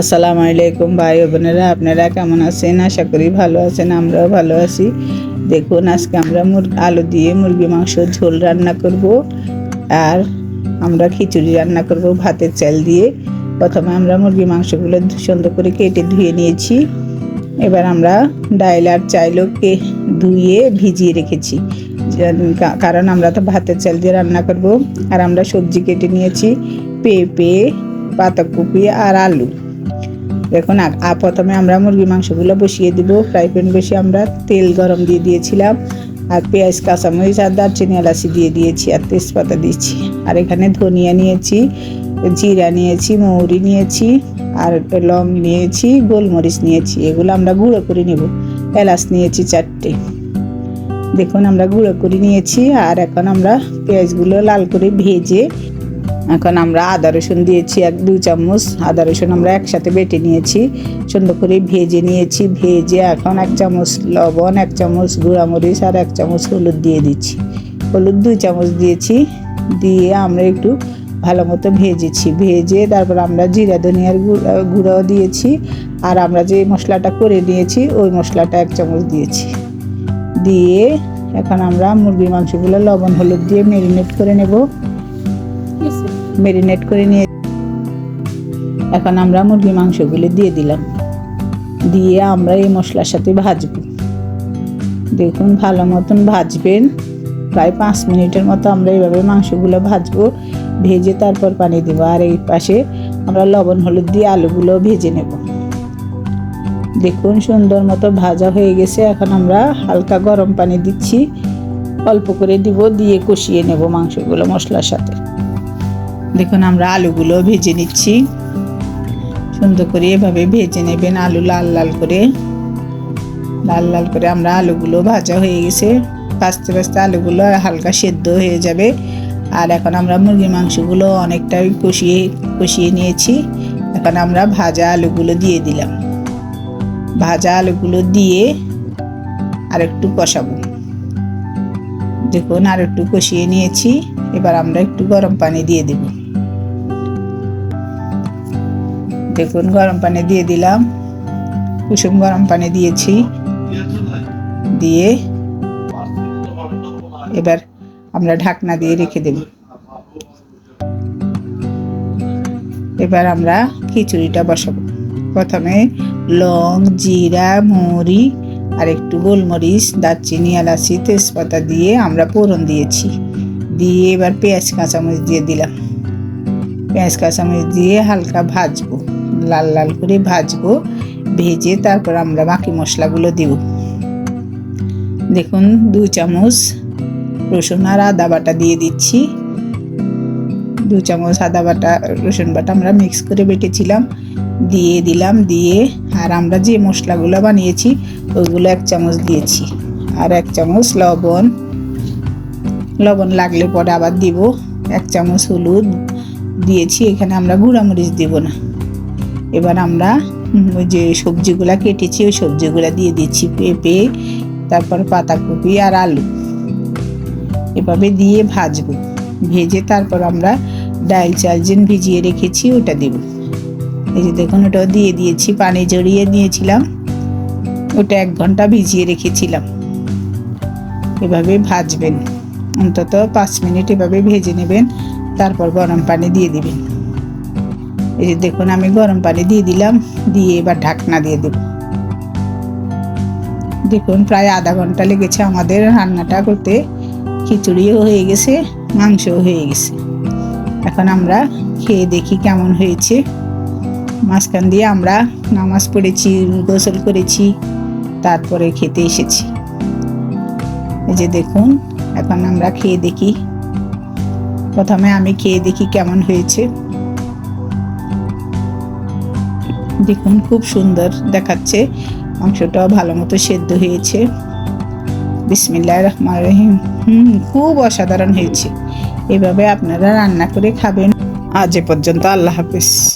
আসসালামু আলাইকুম ভাই বোনেরা, আপনারা কেমন আছেন? আশা করি ভালো আছেন, আমরাও ভালো আছি। দেখুন, আজকে আমরা আলু দিয়ে মুরগি, মাংস, ঝোল রান্না করব। আর আমরা খিচুড়ি রান্না করব ভাতের চাল দিয়ে। প্রথমে আমরা মুরগি, মাংসগুলো সুন্দর করে কেটে ধুয়ে নিয়েছি। এবার আমরা ডাইল আর চাইলকে ধুয়ে ভিজিয়ে রেখেছি। কারণ আমরা তো ভাতের চাল দিয়ে রান্না করব। আর আমরা সবজি কেটে নিয়েছি পেঁপে, পাতাকপি আর আলু। দেখুন প্রথমে আমরা মুরগি মাংসগুলো বসিয়ে দিব। ফ্রাই প্যান বসিয়ে আমরা তেল গরম দিয়ে দিয়েছিলাম। আর পেঁয়াজ, কাঁচামরিচ, আর দারচিনি, এলাচি দিয়ে দিয়েছি, আর তেজপাতা দিয়েছি। আর এখানে ধনিয়া নিয়েছি, জিরা নিয়েছি, মৌরি নিয়েছি, আর লং নিয়েছি, গোলমরিচ নিয়েছি। এগুলো আমরা গুঁড়ো করে নেব। এলাচ নিয়েছি চারটে। দেখুন, আমরা গুঁড়ো করে নিয়েছি, আর এখন আমরা পেঁয়াজগুলো লাল করে ভেজে এখন আমরা আদা রসুন দিয়েছি এক, দু চামচ। আদা রসুন আমরা একসাথে বেটে নিয়েছি। সুন্দর করে ভেজে নিয়েছি। ভেজে এখন এক চামচ লবণ, এক চামচ গুঁড়ামরিচ আর এক চামচ হলুদ দিয়ে দিচ্ছি। হলুদ দুই চামচ দিয়েছি। দিয়ে আমরা একটু ভালো মতো ভেজেছি। ভেজে তারপর আমরা জিরা, ধনিয়ার গুঁড়া গুঁড়াও দিয়েছি। আর আমরা যে মশলাটা করে নিয়েছি, ওই মশলাটা এক চামচ দিয়েছি। দিয়ে এখন আমরা মুরগির মাংসগুলো লবণ, হলুদ দিয়ে ম্যারিনেট করে নেব। ম্যারিনেট করে নিয়ে এখন আমরা মুরগি মাংসগুলো দিয়ে দিলাম। দিয়ে আমরা এই মশলার সাথে ভাজবো। দেখুন, ভালো মতন ভাজবেন। প্রায় পাঁচ মিনিটের মতো আমরা এইভাবে মাংসগুলো ভাজবো, ভেজে তারপর পানি দেবো। আর এই পাশে আমরা লবণ, হলুদ দিয়ে আলুগুলো ভেজে নেব। দেখুন, সুন্দর মতো ভাজা হয়ে গেছে। এখন আমরা হালকা গরম পানি দিচ্ছি। অল্প করে দিব, দিয়ে কষিয়ে নেব মাংসগুলো মশলার সাথে। দেখুন, আমরা আলুগুলো ভেজে নিচ্ছি। সুন্দর করে এভাবে ভেজে নেবেন আলু লাল লাল করে। লাল লাল করে আমরা আলুগুলো ভাজা হয়ে গেছে। ভাজতে ভাজতে আলুগুলো হালকা সেদ্ধ হয়ে যাবে। আর এখন আমরা মুরগির মাংসগুলো অনেকটাই কষিয়ে কষিয়ে নিয়েছি। এখন আমরা ভাজা আলুগুলো দিয়ে দিলাম। ভাজা আলুগুলো দিয়ে আর একটু কষাবো। দেখুন আর একটু কষিয়ে নিয়েছি। এবার আমরা একটু গরম পানি দিয়ে দেব। দেখুন, গরম পানি দিয়ে দিলাম। কুসুম গরম পানি দিয়েছি। দিয়ে এবার আমরা ঢাকনা দিয়ে রেখে দেব। এবার আমরা খিচুড়িটা বসাবো। প্রথমে লং, জিরা, মৌরি আর একটু গোলমরিচ, দারচিনি, এলাচি, তেজপাতা দিয়ে আমরা ফোড়ন দিয়েছি। দিয়ে এবার পেঁয়াজ, কাঁচামরিচ দিয়ে দিলাম। পেঁয়াজ, কাঁচামরিচ দিয়ে হালকা ভাজবো। লাল লাল করে ভাজবো, ভেজে তারপর আমরা বাকি মশলাগুলো দেব। দেখুন, দু চামচ রসুন আর আদা বাটা দিয়ে দিচ্ছি। দু চামচ আদা বাটা, রসুন বাটা আমরা মিক্স করে বেটেছিলাম। দিয়ে দিলাম, দিয়ে আর আমরা যে মশলাগুলো বানিয়েছি ওইগুলো এক চামচ দিয়েছি। আর এক চামচ লবণ। লবণ লাগলে পরে আবার দিব। এক চামচ হলুদ দিয়েছি, এখানে আমরা গুঁড়ামরিচ দিব না। এবার আমরা ওই যে সবজিগুলো কেটেছি, ওই সবজিগুলো দিয়ে দিচ্ছি পেঁপে, তারপর পাতাকপি আর আলু। এভাবে দিয়ে ভাজবো। ভেজে তারপর আমরা ডাল চাল যেন ভিজিয়ে রেখেছি, ওটা দেব। এই যে দেখুন, ওটাও দিয়ে দিয়েছি, পানি জড়িয়ে দিয়েছিলাম ওটা এক ঘণ্টা ভিজিয়ে রেখেছিলাম। এভাবে ভাজবেন। অন্তত পাঁচ মিনিট এভাবে ভেজে নেবেন, তারপর গরম পানি দিয়ে দিবেন। এই যে দেখুন, আমি গরম পানি দিয়ে দিলাম, দিয়ে এবার ঢাকনা দিয়ে দেব। দেখুন, প্রায় আধা ঘণ্টা লেগেছে আমাদের রান্নাটা করতে। খিচুড়িও হয়ে গেছে, মাংসও হয়ে গেছে। এখন আমরা খেয়ে দেখি কেমন হয়েছে। মাঝখান দিয়ে আমরা নামাজ পড়েছি, গোসল করেছি, তারপরে খেতে এসেছি। এই যে দেখুন, এখন আমরা খেয়ে দেখি। প্রথমে আমি খেয়ে দেখি কেমন হয়েছে। দেখুন, খুব সুন্দর দেখাচ্ছে। মাংসটাও ভালো মতো সেদ্ধ হয়েছে। বিসমিল্লা রহমান রহিম। হুম, খুব অসাধারণ হয়েছে। এভাবে আপনারা রান্না করে খাবেন। আজ এ পর্যন্ত আল্লাহ হাফিজ।